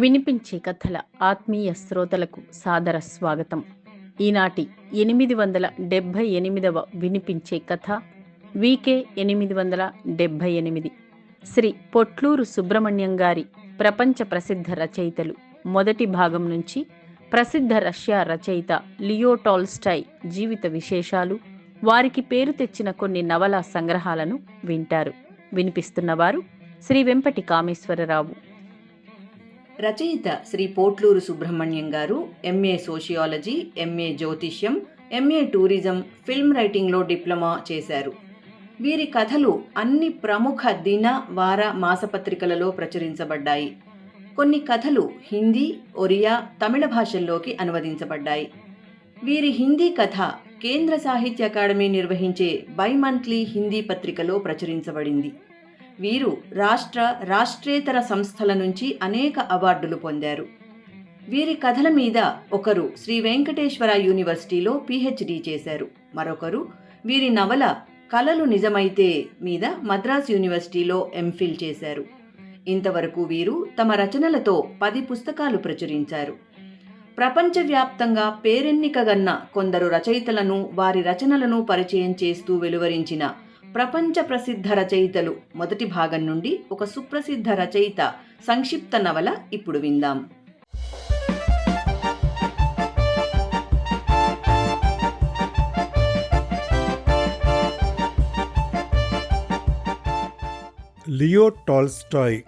వినిపించే కథల ఆత్మీయ శ్రోతలకు సాదర స్వాగతం. ఈనాటి ఎనిమిది వందల డెబ్భై ఎనిమిదవ వినిపించే కథ వీకే ఎనిమిది వందల డెబ్భై ఎనిమిది. శ్రీ పొట్లూరు సుబ్రహ్మణ్యం గారి ప్రపంచ ప్రసిద్ధ రచయితలు. మొదటి భాగం నుంచి ప్రసిద్ధ రష్యా రచయిత లియో టాల్స్టాయ్ జీవిత విశేషాలు వారికి పేరు తెచ్చిన కొన్ని నవల సంగ్రహాలను వింటారు. వినిపిస్తున్నవారు శ్రీ వెంపటి కామేశ్వరరావు. రచయిత Shri Potluru Subrahmanyam garu MA sociology MA జ్యోతిష్యం ఎంఏ టూరిజం ఫిల్మ్ రైటింగ్లో డిప్లొమా చేశారు. వీరి కథలు అన్ని ప్రముఖ దిన వార మాసపత్రికలలో ప్రచురించబడ్డాయి. కొన్ని కథలు హిందీ ఒరియా తమిళ భాషల్లోకి అనువదించబడ్డాయి. వీరి హిందీ కథ కేంద్ర సాహిత్య అకాడమీ నిర్వహించే బైమంత్లీ హిందీ పత్రికలో ప్రచురించబడింది. వీరు రాష్ట్ర రాష్ట్రేతర సంస్థల నుంచి అనేక అవార్డులు పొందారు. వీరి కథల మీద ఒకరు శ్రీ వెంకటేశ్వర యూనివర్సిటీలో పిహెచ్డి చేశారు. మరొకరు వీరి నవల కలలు నిజమైతే మీద మద్రాస్ యూనివర్సిటీలో ఎంఫిల్ చేశారు. ఇంతవరకు వీరు తమ రచనలతో పది పుస్తకాలు ప్రచురించారు. ప్రపంచవ్యాప్తంగా పేరెన్నికగన్న కొందరు రచయితలను వారి రచనలను పరిచయం చేస్తూ వెలువరించిన ప్రపంచ ప్రసిద్ధ రచయితలు. మొదటి భాగం నుండి ఒక సుప్రసిద్ధ రచయిత సంక్షిప్త నవల ఇప్పుడు విందాం. లియో టాల్స్టాయ్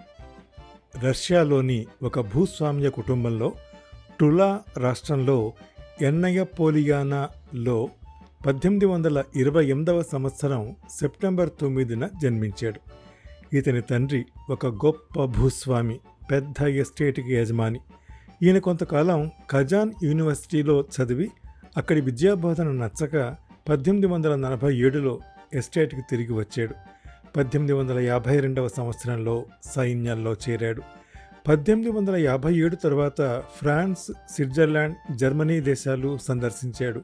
రష్యాలోని ఒక భూస్వామ్య కుటుంబంలో టులా రాష్ట్రంలో ఎన్నయపోలియానాలో పద్దెనిమిది వందల ఇరవై ఎనిమిదవ సంవత్సరం సెప్టెంబర్ తొమ్మిదిన జన్మించాడు. ఇతని తండ్రి ఒక గొప్ప భూస్వామి పెద్ద ఎస్టేట్కి యజమాని. ఈయన కొంతకాలం ఖజాన్ యూనివర్సిటీలో చదివి అక్కడి విద్యాబోధన నచ్చక పద్దెనిమిది వందల నలభై ఏడులో ఎస్టేట్కి తిరిగి వచ్చాడు. పద్దెనిమిది వందల యాభై రెండవ సంవత్సరంలో సైన్యంలో చేరాడు. పద్దెనిమిది వందల యాభై ఏడు తర్వాత ఫ్రాన్స్ స్విట్జర్లాండ్ జర్మనీ దేశాలు సందర్శించాడు.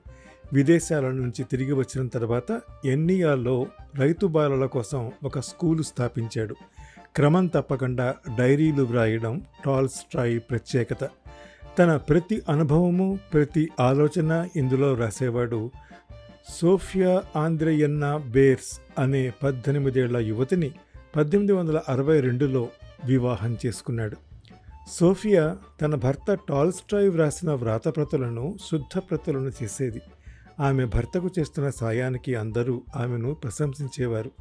విదేశాల నుంచి తిరిగి వచ్చిన తర్వాత ఎన్నియాలో రైతు బాలల కోసం ఒక స్కూలు స్థాపించాడు. క్రమం తప్పకుండా డైరీలు వ్రాయడం టాల్స్ట్రాయ్ ప్రత్యేకత. తన ప్రతి అనుభవము ప్రతి ఆలోచన ఇందులో వ్రాసేవాడు సోఫియా ఆంద్రేయన్నా బేర్స్ అనే పద్దెనిమిదేళ్ళ యువతిని పద్దెనిమిది వందల అరవై రెండులో వివాహం చేసుకున్నాడు. సోఫియా తన భర్త టాల్స్ట్రాయ్ వ్రాసిన వ్రాతప్రతులను శుద్ధప్రతులను చేసేది. ఆమె భర్తకు చేస్తున్న సాయానికి అందరూ ఆమెను ప్రశంసించేవారు.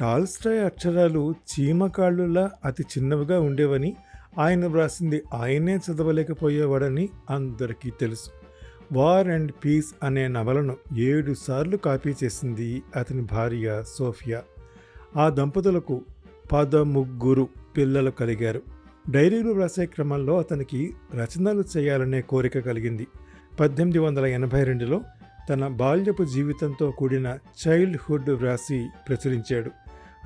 టాల్స్టాయ్ అక్షరాలు చీమకాళ్ళులా అతి చిన్నవిగా ఉండేవని ఆయన వ్రాసింది ఆయనే చదవలేకపోయేవాడని అందరికీ తెలుసు. వార్ అండ్ పీస్ అనే నవలను ఏడు సార్లు కాపీ చేసింది అతని భార్య సోఫియా. ఆ దంపతులకు పదముగ్గురు పిల్లలు కలిగారు. డైరీలు వ్రాసే క్రమంలో అతనికి రచనలు చేయాలనే కోరిక కలిగింది. పద్దెనిమిది వందల ఎనభై రెండులో తన బాల్యపు జీవితంతో కూడిన చైల్డ్హుడ్ వ్రాసి ప్రచురించాడు.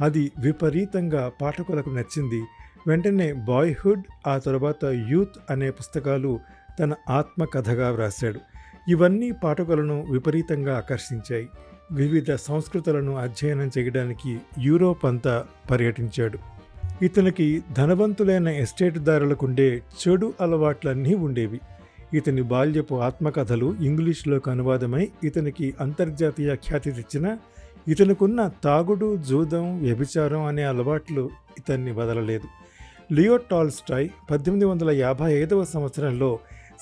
అది విపరీతంగా పాఠకులకు నచ్చింది. వెంటనే బాయ్హుడ్ ఆ తర్వాత యూత్ అనే పుస్తకాలు తన ఆత్మకథగా వ్రాశాడు. ఇవన్నీ పాఠకులను విపరీతంగా ఆకర్షించాయి. వివిధ సంస్కృతులను అధ్యయనం చేయడానికి యూరోప్ అంతా పర్యటించాడు. ఇతనికి ధనవంతులైన ఎస్టేటుదారులకుండే చెడు అలవాట్లన్నీ ఉండేవి. ఇతని బాల్యపు ఆత్మకథలు ఇంగ్లీష్లోకి అనువాదమై ఇతనికి అంతర్జాతీయ ఖ్యాతి తెచ్చిన ఇతనుకున్న తాగుడు జూదం వ్యభిచారం అనే అలవాట్లు ఇతన్ని వదలలేదు. లియో టాల్స్టాయ్ పద్దెనిమిది వందల యాభై ఐదవ సంవత్సరంలో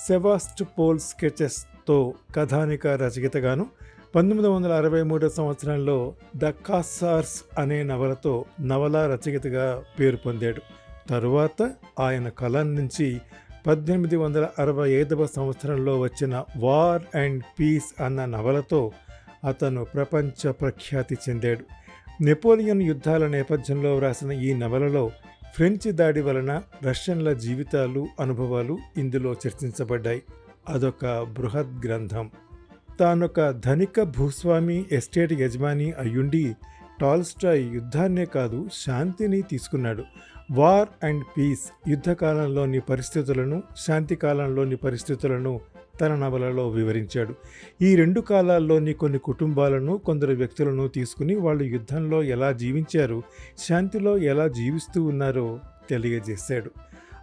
సెవాస్ట్ పోల్ స్కెచెస్తో కథానిక రచయితగాను పంతొమ్మిది వందల అరవై మూడో సంవత్సరంలో ద కాసార్స్ అనే నవలతో నవల రచయితగా పేరు పొందాడు. తరువాత ఆయన కలం నుంచి పద్దెనిమిది వందల అరవై ఐదవ సంవత్సరంలో వచ్చిన వార్ అండ్ పీస్ అన్న నవలతో అతను ప్రపంచ ప్రఖ్యాతి చెందాడు. నెపోలియన్ యుద్ధాల నేపథ్యంలో వ్రాసిన ఈ నవలలో ఫ్రెంచ్ దాడి వలన రష్యన్ల జీవితాలు అనుభవాలు ఇందులో చర్చించబడ్డాయి. అదొక బృహద్ గ్రంథం. తానొక ధనిక భూస్వామి ఎస్టేట్ యజమాని అయ్యుండి టాల్స్టాయ్ యుద్ధాన్నే కాదు శాంతిని తీసుకున్నాడు. వార్ అండ్ పీస్ యుద్ధకాలంలోని పరిస్థితులను శాంతి కాలంలోని పరిస్థితులను తన నవలలో వివరించాడు. ఈ రెండు కాలాల్లోని కొన్ని కుటుంబాలను కొందరు వ్యక్తులను తీసుకుని వాళ్ళు యుద్ధంలో ఎలా జీవించారు శాంతిలో ఎలా జీవిస్తూ ఉన్నారో తెలియజేశాడు.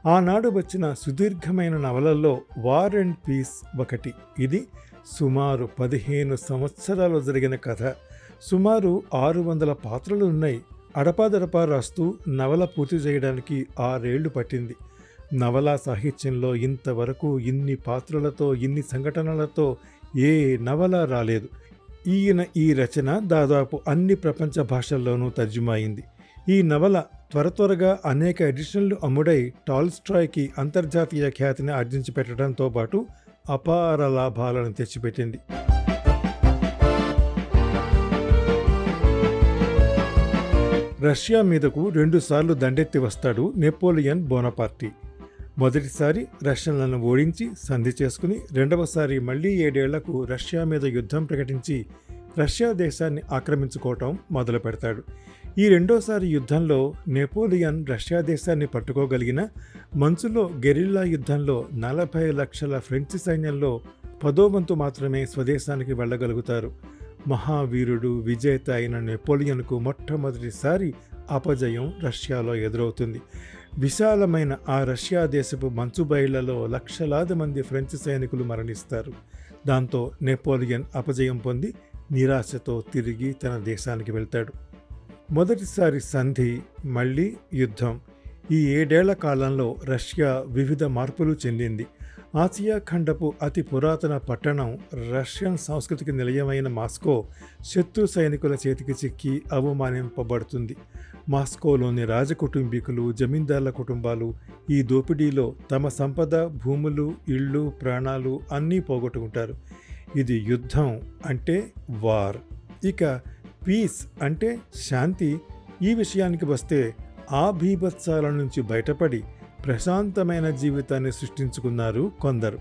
ఆనాడు వచ్చిన సుదీర్ఘమైన నవలల్లో వార్ అండ్ పీస్ ఒకటి. ఇది సుమారు పదిహేను సంవత్సరాలు జరిగిన కథ. సుమారు ఆరు వందల పాత్రలు ఉన్నాయి. అడపాదడపా రాస్తూ నవల పూర్తి చేయడానికి ఆరేళ్ళు పట్టింది. నవలా సాహిత్యంలో ఇంతవరకు ఇన్ని పాత్రలతో ఇన్ని సంఘటనలతో ఏ నవల రాలేదు. ఈయన ఈ రచన దాదాపు అన్ని ప్రపంచ భాషల్లోనూ తర్జుమాయింది. ఈ నవల త్వర త్వరగా అనేక ఎడిషన్లు అమ్ముడై టాల్స్ట్రాయ్కి అంతర్జాతీయ ఖ్యాతిని ఆర్జించి పెట్టడంతో పాటు అపార లాభాలను తెచ్చిపెట్టింది. రష్యా మీదకు రెండుసార్లు దండెత్తి వస్తాడు నెపోలియన్ బోనపార్టీ. మొదటిసారి రష్యన్లను ఓడించి సంధి చేసుకుని రెండవసారి మళ్ళీ ఏడేళ్ళకు రష్యా మీద యుద్ధం ప్రకటించి రష్యా దేశాన్ని ఆక్రమించుకోవటం మొదలు పెడతాడు. ఈ రెండోసారి యుద్ధంలో నెపోలియన్ రష్యా దేశాన్ని పట్టుకోగలిగిన మంచులో గెరిల్లా యుద్ధంలో నలభై లక్షల ఫ్రెంచ్ సైన్యంలో పదో వంతు మాత్రమే స్వదేశానికి వెళ్ళగలుగుతారు. మహావీరుడు విజేత అయిన నెపోలియన్కు మొట్టమొదటిసారి అపజయం రష్యాలో ఎదురవుతుంది. విశాలమైన ఆ రష్యా దేశపు మంచుబయళ్ళలో లక్షలాది మంది ఫ్రెంచ్ సైనికులు మరణిస్తారు. దాంతో నెపోలియన్ అపజయం పొంది నిరాశతో తిరిగి తన దేశానికి వెళ్తాడు. మొదటిసారి సంధి మళ్ళీ యుద్ధం. ఈ ఏడేళ్ళ కాలంలో రష్యా వివిధ మార్పులు చెందింది. ఆసియా ఖండపు అతి పురాతన పట్టణం రష్యన్ సంస్కృతికి నిలయమైన మాస్కో శత్రు సైనికుల చేతికి చిక్కి అవమానింపబడుతుంది. మాస్కోలోని రాజకుటుంబీకులు జమీందార్ల కుటుంబాలు ఈ దోపిడీలో తమ సంపద భూములు ఇళ్ళు ప్రాణాలు అన్నీ పోగొట్టుకుంటారు. ఇది యుద్ధం అంటే వార్. ఇక పీస్ అంటే శాంతి. ఈ విషయానికి వస్తే ఆ భీభత్సాల నుంచి బయటపడి ప్రశాంతమైన జీవితాన్ని సృష్టించుకున్నారు కొందరు.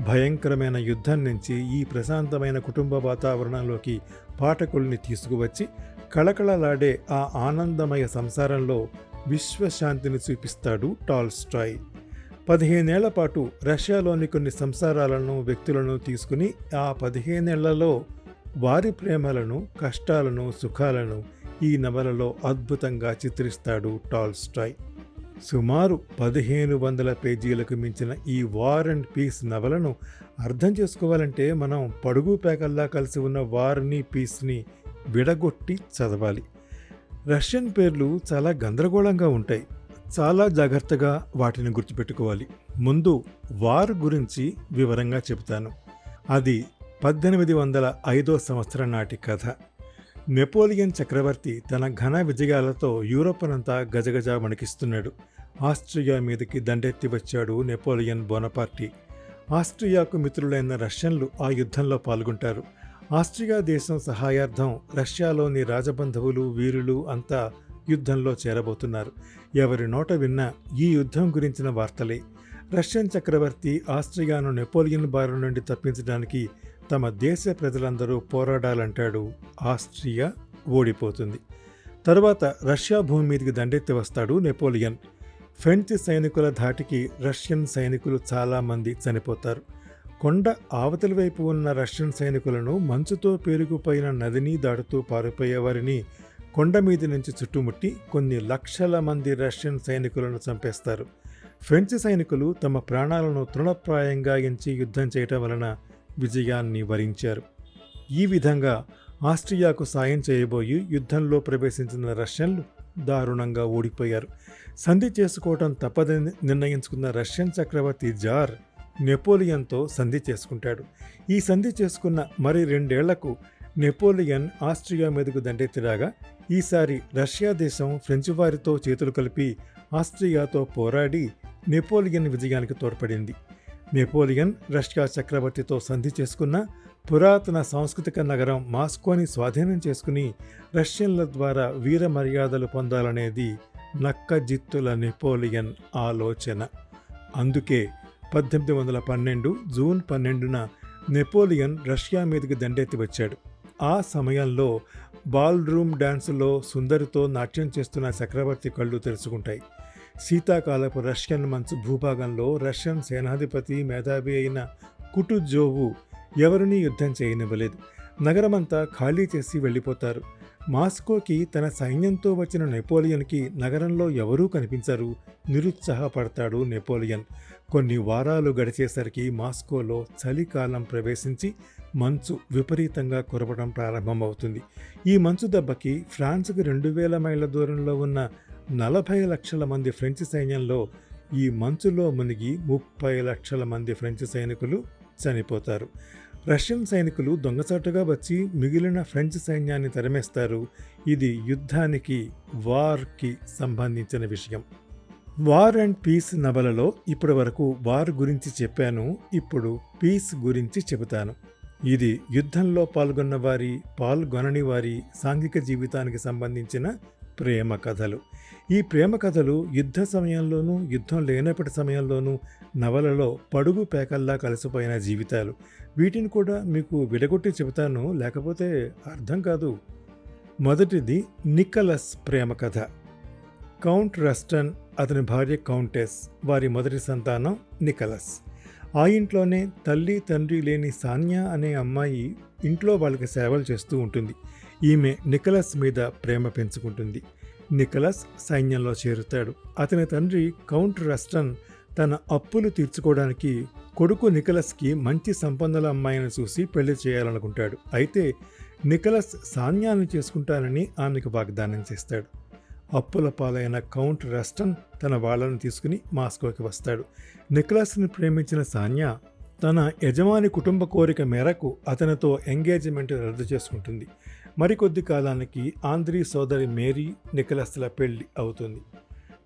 భయంకరమైన యుద్ధం నుంచి ఈ ప్రశాంతమైన కుటుంబ వాతావరణంలోకి పాఠకుల్ని తీసుకువచ్చి కళకళలాడే ఆ ఆనందమయ సంసారంలో విశ్వశాంతిని చూపిస్తాడు టాల్స్టాయ్. పదిహేనేళ్ళ పాటు రష్యాలోని కొన్ని సంసారాలను వ్యక్తులను తీసుకుని ఆ పదిహేనేళ్ళలో వారి ప్రేమలను కష్టాలను సుఖాలను ఈ నవలలో అద్భుతంగా చిత్రిస్తాడు టాల్స్టాయ్. సుమారు పదిహేను వందల పేజీలకు మించిన ఈ వార్ అండ్ పీస్ నవలను అర్థం చేసుకోవాలంటే మనం పడుగు పేకల్లా కలిసి ఉన్న వార్ని పీస్ని విడగొట్టి చదవాలి. రష్యన్ పేర్లు చాలా గందరగోళంగా ఉంటాయి. చాలా జాగ్రత్తగా వాటిని గుర్తుపెట్టుకోవాలి. ముందు వార్ గురించి వివరంగా చెబుతాను. అది పద్దెనిమిది వందల ఐదో సంవత్సరం నాటి కథ. నెపోలియన్ చక్రవర్తి తన ఘన విజయాలతో యూరోప్నంతా గజగజ వణికిస్తున్నాడు. ఆస్ట్రియా మీదకి దండెత్తి వచ్చాడు నెపోలియన్ బోనపార్టీ. ఆస్ట్రియాకు మిత్రులైన రష్యన్లు ఆ యుద్ధంలో పాల్గొంటారు. ఆస్ట్రియా దేశం సహాయార్థం రష్యాలోని రాజబంధువులు వీరులు అంతా యుద్ధంలో చేరబోతున్నారు. ఎవరి నోట విన్నా ఈ యుద్ధం గురించిన వార్తలే. రష్యన్ చక్రవర్తి ఆస్ట్రియాను నెపోలియన్ బారి నుండి తప్పించడానికి తమ దేశ ప్రజలందరూ పోరాడాలంటాడు. ఆస్ట్రియా ఓడిపోతుంది. తరువాత రష్యా భూమి మీదకి దండెత్తి వస్తాడు నెపోలియన్. ఫ్రెంచ్ సైనికుల ధాటికి రష్యన్ సైనికులు చాలామంది చనిపోతారు. కొండ అవతలి వైపు ఉన్న రష్యన్ సైనికులను మంచుతో పేరుకుపోయిన నదిని దాటుతూ పారిపోయేవారిని కొండ మీద నుంచి చుట్టుముట్టి కొన్ని లక్షల మంది రష్యన్ సైనికులను చంపేస్తారు. ఫ్రెంచ్ సైనికులు తమ ప్రాణాలను తృణప్రాయంగా ఎంచి యుద్ధం చేయటం వలన విజయాన్ని వరించారు. ఈ విధంగా ఆస్ట్రియాకు సాయం చేయబోయి యుద్ధంలో ప్రవేశించిన రష్యన్లు దారుణంగా ఓడిపోయారు. సంధి చేసుకోవటం తప్పదని నిర్ణయించుకున్న రష్యన్ చక్రవర్తి జార్ నెపోలియన్తో సంధి చేసుకుంటాడు. ఈ సంధి చేసుకున్న మరి రెండేళ్ళకు నెపోలియన్ ఆస్ట్రియా మీదకు దండెత్తిరాగా ఈసారి రష్యా దేశం ఫ్రెంచ్ వారితో చేతులు కలిపి ఆస్ట్రియాతో పోరాడి నెపోలియన్ విజయానికి తోడ్పడింది. నెపోలియన్ రష్యా చక్రవర్తితో సంధి చేసుకున్న పురాతన సాంస్కృతిక నగరం మాస్కోని స్వాధీనం చేసుకుని రష్యన్ల ద్వారా వీర మర్యాదలు పొందాలనేది నక్కజిత్తుల నెపోలియన్ ఆలోచన. అందుకే పద్దెనిమిది వందల పన్నెండు జూన్ పన్నెండున నెపోలియన్ రష్యా మీదకి దండెత్తి వచ్చాడు. ఆ సమయంలో బాల్ రూమ్ డాన్సులో సుందరితో నాట్యం చేస్తున్న చక్రవర్తి కళ్ళు తెరుచుకుంటాయి. శీతాకాలపు రష్యన్ మంచు భూభాగంలో రష్యన్ సేనాధిపతి మేధావి అయిన కుటుజోవు ఎవరిని యుద్ధం చేయనివ్వలేదు. నగరమంతా ఖాళీ చేసి వెళ్ళిపోతారు. మాస్కోకి తన సైన్యంతో వచ్చిన నెపోలియన్కి నగరంలో ఎవరూ కనిపించరు. నిరుత్సాహపడతాడు నెపోలియన్. కొన్ని వారాలు గడిచేసరికి మాస్కోలో చలికాలం ప్రవేశించి మంచు విపరీతంగా కురవడం ప్రారంభమవుతుంది. ఈ మంచు దెబ్బకి ఫ్రాన్స్కి రెండు వేల మైళ్ళ దూరంలో ఉన్న నలభై లక్షల మంది ఫ్రెంచ్ సైన్యంలో ఈ మంచులో మునిగి ముప్పై లక్షల మంది ఫ్రెంచ్ సైనికులు చనిపోతారు. రష్యన్ సైనికులు దొంగచాటుగా వచ్చి మిగిలిన ఫ్రెంచ్ సైన్యాన్ని తరిమేస్తారు. ఇది యుద్ధానికి వార్కి సంబంధించిన విషయం. వార్ అండ్ పీస్ నవలలో ఇప్పటి వరకు వార్ గురించి చెప్పాను. ఇప్పుడు పీస్ గురించి చెబుతాను. ఇది యుద్ధంలో పాల్గొన్న వారి పాల్గొనని వారి సాంఘిక జీవితానికి సంబంధించిన ప్రేమ కథలు. ఈ ప్రేమ కథలు యుద్ధ సమయంలోనూ యుద్ధం లేనప్పటి సమయంలోనూ నవలలో పడుగు పేకల్లా కలిసిపోయిన జీవితాలు. వీటిని కూడా మీకు విడగొట్టి చెబుతాను లేకపోతే అర్థం కాదు. మొదటిది నికలస్ ప్రేమ కథ. కౌంట్ రస్టన్ అతని భార్య కౌంటెస్ వారి మొదటి సంతానం నికలస్. ఆ ఇంట్లోనే తల్లి తండ్రి లేని సాన్యా అనే అమ్మాయి ఇంట్లో వాళ్ళకి సేవలు చేస్తూ ఉంటుంది. ఈమె నికలస్ మీద ప్రేమ పెంచుకుంటుంది. నికలస్ సైన్యంలో చేరుతాడు. అతని తండ్రి కౌంట్ రస్టన్ తన అప్పులు తీర్చుకోవడానికి కొడుకు నికలస్కి మంచి సంపన్నుల అమ్మాయిని చూసి పెళ్ళి చేయాలనుకుంటాడు. అయితే నికలస్ సాన్యాన్ని చేసుకుంటానని ఆమెకు వాగ్దానం చేస్తాడు. అప్పుల పాలైన కౌంట్ రస్టన్ తన వాళ్ళను తీసుకుని మాస్కోకి వస్తాడు. నికలస్ని ప్రేమించిన సాన్యా తన యజమాని కుటుంబ కోరిక మేరకు అతనితో ఎంగేజ్మెంట్ రద్దు చేసుకుంటుంది. మరికొద్ది కాలానికి ఆంధ్రీ సోదరి మేరీ నికలస్ల పెళ్ళి అవుతుంది.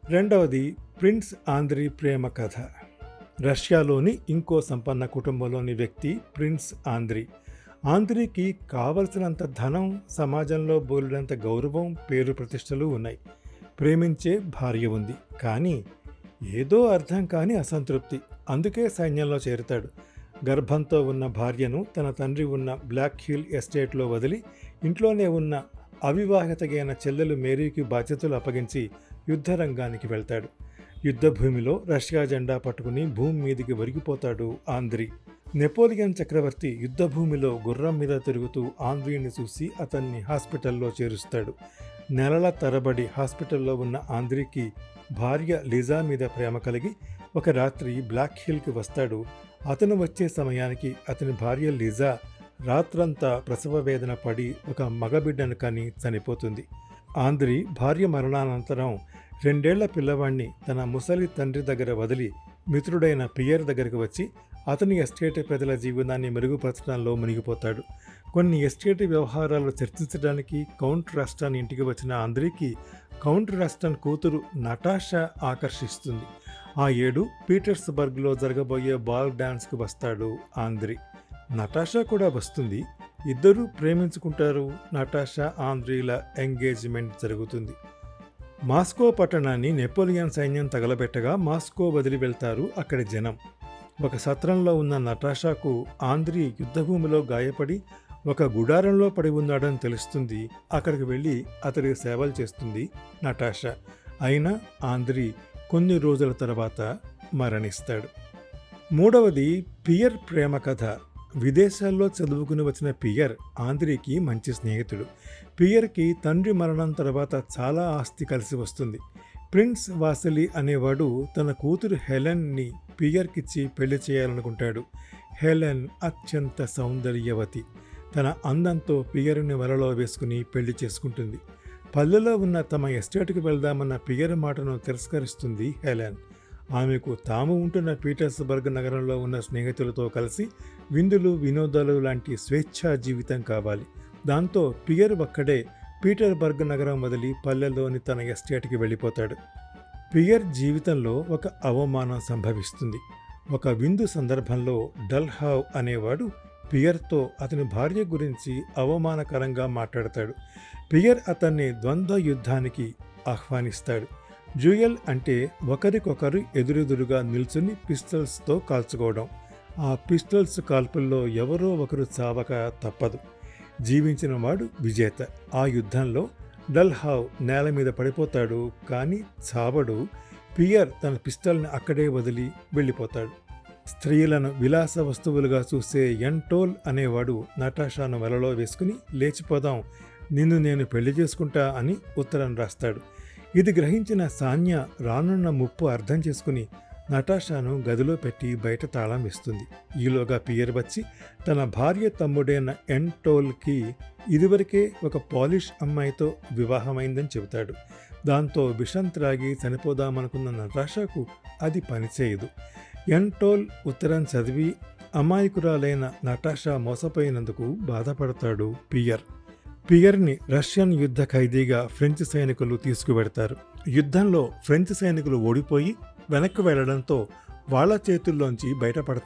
రెండవది ప్రిన్స్ ఆంధ్రీ ప్రేమ కథ. రష్యాలోని ఇంకో సంపన్న కుటుంబంలోని వ్యక్తి ప్రిన్స్ ఆంధ్రీ. ఆంధ్రీకి కావలసినంత ధనం సమాజంలో బోలినంత గౌరవం పేరు ప్రతిష్టలు ఉన్నాయి. ప్రేమించే భార్య ఉంది. కానీ ఏదో అర్థం కాని అసంతృప్తి. అందుకే సైన్యంలో చేరుతాడు. గర్భంతో ఉన్న భార్యను తన తండ్రి ఉన్న బ్లాక్ హిల్ ఎస్టేట్లో వదిలి ఇంట్లోనే ఉన్న అవివాహితగైన చెల్లెలు మేరీకి బాధ్యతలు అప్పగించి యుద్ధరంగానికి వెళ్తాడు. యుద్ధభూమిలో రష్యా జెండా పట్టుకుని భూమి మీదికి ఒరిగిపోతాడు ఆంద్రి నెపోలియన్ చక్రవర్తి యుద్ధభూమిలో గుర్రం మీద తిరుగుతూ ఆంధ్రీని చూసి అతన్ని హాస్పిటల్లో చేరుస్తాడు. నెలల తరబడి హాస్పిటల్లో ఉన్న ఆంధ్రీకి భార్య లిజా మీద ప్రేమ కలిగి ఒక రాత్రి బ్లాక్ హిల్కి వస్తాడు. అతను వచ్చే సమయానికి అతని భార్య లిజా రాత్రంతా ప్రసవ వేదన పడి ఒక మగబిడ్డను కని చనిపోతుంది. ఆంధ్రి భార్య మరణానంతరం రెండేళ్ళ పిల్లవాణ్ణి తన ముసలి తండ్రి దగ్గర వదిలి మిత్రుడైన పియర్ దగ్గరకు వచ్చి అతని ఎస్టేట్ ప్రజల జీవనాన్ని మెరుగుపరచడంలో మునిగిపోతాడు. కొన్ని ఎస్టేట్ వ్యవహారాలు చర్చించడానికి కౌంట్ రస్టన్ ఇంటికి వచ్చిన ఆంధ్రికి కౌంట్ రాష్ట్రన్ కూతురు నటాషా ఆకర్షిస్తుంది. ఆ ఏడు పీటర్స్బర్గ్లో జరగబోయే బాల్ డ్యాన్స్కు వస్తాడు ఆంధ్రి నటాషా కూడా వస్తుంది. ఇద్దరూ ప్రేమించుకుంటారు. నటాషా ఆంద్రీల ఎంగేజ్మెంట్ జరుగుతుంది. మాస్కో పట్టణాన్ని నెపోలియన్ సైన్యం తగలబెట్టగా మాస్కో వదిలి వెళ్తారు అక్కడి జనం. ఒక సత్రంలో ఉన్న నటాషాకు ఆంధ్రీ యుద్ధభూమిలో గాయపడి ఒక గుడారంలో పడి ఉన్నాడని తెలుస్తుంది. అక్కడికి వెళ్ళి అతడికి సేవలు చేస్తుంది నటాషా. అయినా ఆంధ్రి కొన్ని రోజుల తర్వాత మరణిస్తాడు. మూడవది పియర్ ప్రేమ కథ. విదేశాల్లో చదువుకుని వచ్చిన పియర్ ఆంధ్రికి మంచి స్నేహితుడు. పియర్కి తండ్రి మరణం తర్వాత చాలా ఆస్తి కలిసి వస్తుంది. ప్రిన్స్ వాసలి అనేవాడు తన కూతురు హెలెన్ని పియర్కిచ్చి పెళ్ళి చేయాలనుకుంటాడు. హెలెన్ అత్యంత సౌందర్యవతి. తన అందంతో పియర్ని వలలో వేసుకుని పెళ్ళి చేసుకుంటుంది. పల్లెలో ఉన్న తమ ఎస్టేట్కి వెళ్దామన్న పియర్ మాటను తిరస్కరిస్తుంది హెలెన్. ఆమెకు తాము ఉంటున్న పీటర్స్బర్గ్ నగరంలో ఉన్న స్నేహితులతో కలిసి విందులు వినోదాలు లాంటి స్వేచ్ఛా జీవితం కావాలి. దాంతో పియర్ ఒక్కడే పీటర్బర్గ్ నగరం వదిలి పల్లెల్లోని తన ఎస్టేట్కి వెళ్ళిపోతాడు. పియర్ జీవితంలో ఒక అవమానం సంభవిస్తుంది. ఒక విందు సందర్భంలో డల్హావ్ అనేవాడు పియర్తో అతని భార్య గురించి అవమానకరంగా మాట్లాడతాడు. పియర్ అతన్ని ద్వంద్వ యుద్ధానికి ఆహ్వానిస్తాడు. డ్యూయల్ అంటే ఒకరికొకరు ఎదురెదురుగా నిల్చుని పిస్టల్స్తో కాల్చుకోవడం. ఆ పిస్టల్స్ కాల్పుల్లో ఎవరో ఒకరు చావక తప్పదు. జీవించిన వాడు విజేత. ఆ యుద్ధంలో డల్హావ్ నేల మీద పడిపోతాడు కానీ చావడు. పియర్ తన పిస్టల్ని అక్కడే వదిలి వెళ్ళిపోతాడు. స్త్రీలను విలాస వస్తువులుగా చూసే ఎంటోల్ అనేవాడు నటాషాను వలలో వేసుకుని లేచిపోదాం. నిన్ను నేను పెళ్ళి చేసుకుంటా అని ఉత్తరం రాస్తాడు. ఇది గ్రహించిన సాన్య రానున్న ముప్పు అర్థం చేసుకుని నటాషాను గదిలో పెట్టి బయట తాళం ఇస్తుంది ఈలోగా పియర్ వచ్చి తన భార్య తమ్ముడైన ఎంటోల్కి ఇదివరకే ఒక పాలిష్ అమ్మాయితో వివాహమైందని చెబుతాడు. దాంతో విషం త్రాగి చనిపోదామనుకున్న నటాషాకు అది పనిచేయదు ఎంటోల్ ఉత్తరం చదివి అమాయకురాలైన నటాషా మోసపోయినందుకు బాధపడతాడు పియర్. పియర్ని రష్యన్ యుద్ధ ఖైదీగా ఫ్రెంచ్ సైనికులు తీసుకువెడతారు. యుద్ధంలో ఫ్రెంచ్ సైనికులు ఓడిపోయి వెనక్కి వెళ్ళడంతో వాళ్ళ చేతుల్లోంచి బయటపడతారు.